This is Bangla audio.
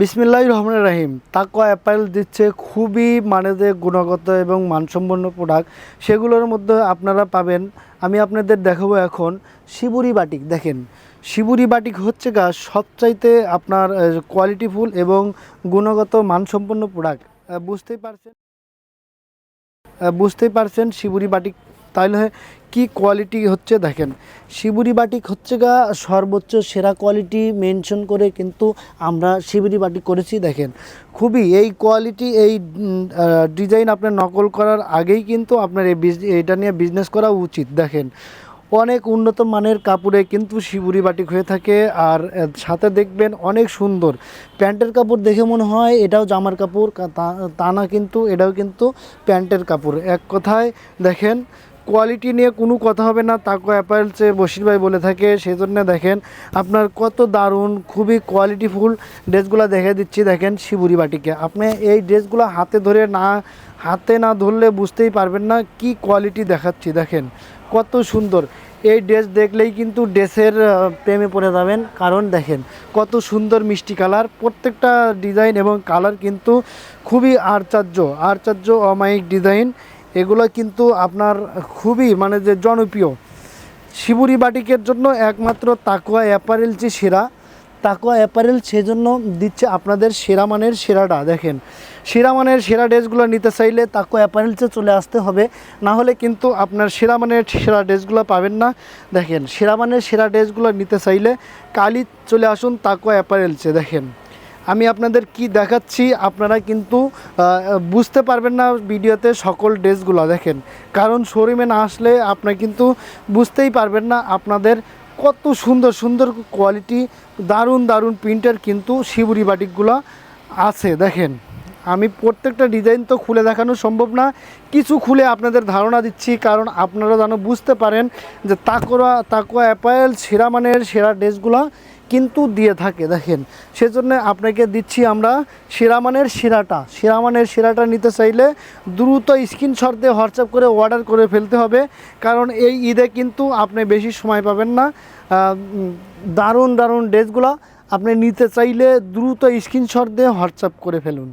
বিসমিল্লাহ রহমান রাহিম। তাকওয়া অ্যাপারেল দিচ্ছে খুবই মানে যে গুণগত এবং মানসম্পন্ন প্রোডাক্ট সেগুলোর মধ্যে আপনারা পাবেন, আমি আপনাদের দেখাবো এখন শিবুরি বাটিক দেখেন, শিবুরি বাটিক হচ্ছে গা সবচাইতে আপনার কোয়ালিটিফুল এবং গুণগত মানসম্পন্ন প্রোডাক্ট বুঝতেই পারছেন? বুঝতেই পারছেন শিবুরি বাটিক তাহলে কি কোয়ালিটি হচ্ছে দেখেন? শিবুরি বাটিক হচ্ছে গা সর্বোচ্চ সেরা কোয়ালিটি মেনশন করে কিন্তু আমরা শিবুরি বাটিক করেছি দেখেন। খুবই এই কোয়ালিটি এই ডিজাইন আপনার নকল করার আগেই কিন্তু আপনার এই এটা নিয়ে বিজনেস করা উচিত দেখেন। অনেক উন্নত মানের কাপড়ে কিন্তু শিবুরি বাটিক হয়ে থাকে আর সাথে দেখবেন অনেক সুন্দর। প্যান্টের কাপড় দেখে মনে হয় এটাও জামার কাপড় তা- না কিন্তু এটাও কিন্তু প্যান্টের কাপড়। এক কথায় দেখেন কোয়ালিটি নিয়ে কোনো কথা হবে না, তাকো অ্যাপারেলসে বশির ভাই বলে থাকে সেই জন্য দেখেন আপনার কত দারুণ, খুবই কোয়ালিটিফুল ড্রেসগুলো দেখে দিচ্ছি। দেখেন শিবুরি বাটিকে। আপনি এই ড্রেসগুলো হাতে ধরে না, হাতে না ধরলে বুঝতেই পারবেন না কি কোয়ালিটি দেখাচ্ছি। দেখেন কত সুন্দর। এই ড্রেস দেখলেই কিন্তু ড্রেসের প্রেমে পড়ে যাবেন। কারণ দেখেন কত সুন্দর মিষ্টি কালার, প্রত্যেকটা ডিজাইন এবং কালার কিন্তু খুবই আশ্চর্য আশ্চর্য, অমায়িক ডিজাইন এগুলো কিন্তু আপনার খুবই মানে যে জনপ্রিয়। শিবুরি বাটিকের জন্য একমাত্র তাকুয়া অ্যাপারেল যে সেরা, তাকুয়া অ্যাপারেল সেজন্য দিচ্ছে আপনাদের সেরা মানের সেরাটা, দেখেন। সেরা মানের সেরা ড্রেসগুলো নিতে চাইলে তাকুয়া অ্যাপারেলসে চলে আসতে হবে, না হলে কিন্তু আপনার সেরা মানের সেরা ড্রেসগুলো পাবেন না। দেখেন, সেরা মানের সেরা ড্রেসগুলো নিতে চাইলে কালই চলে আসুন তাকুয়া অ্যাপারেলসে দেখেন। আমি আপনাদের কি দেখাচ্ছি, আপনারা কিন্তু বুঝতে পারবেন না ভিডিওতে সকল ড্রেসগুলো, দেখেন। কারণ শোরুমে না আসলে আপনার কিন্তু বুঝতেই পারবেন না আপনাদের কত সুন্দর সুন্দর কোয়ালিটি দারুণ দারুণ প্রিন্টের কিন্তু শিবুরি বাটিকগুলো আছে, দেখেন। আমি প্রত্যেকটা ডিজাইন তো খুলে দেখানো সম্ভব না, কিছু খুলে আপনাদের ধারণা দিচ্ছি, কারণ আপনারা যেন বুঝতে পারেন যে তাকোয়া তাকোয়া অ্যাপারেল সেরা মানের, সেরা ড্রেসগুলো কিন্তু দিয়ে থাকে, দেখেন। সেজন্য আপনাকে দিচ্ছি আমরা সেরামানের সেরাটা সেরামানের সেরাটা নিতে চাইলে দ্রুত স্ক্রিনশট দিয়ে হোয়াটসঅ্যাপ করে অর্ডার করে ফেলতে হবে। কারণ এই ঈদে কিন্তু আপনি বেশি সময় পাবেন না। দারুণ দারুণ ড্রেসগুলো আপনি নিতে চাইলে দ্রুত স্ক্রিনশট দিয়ে হোয়াটসঅ্যাপ করে ফেলুন।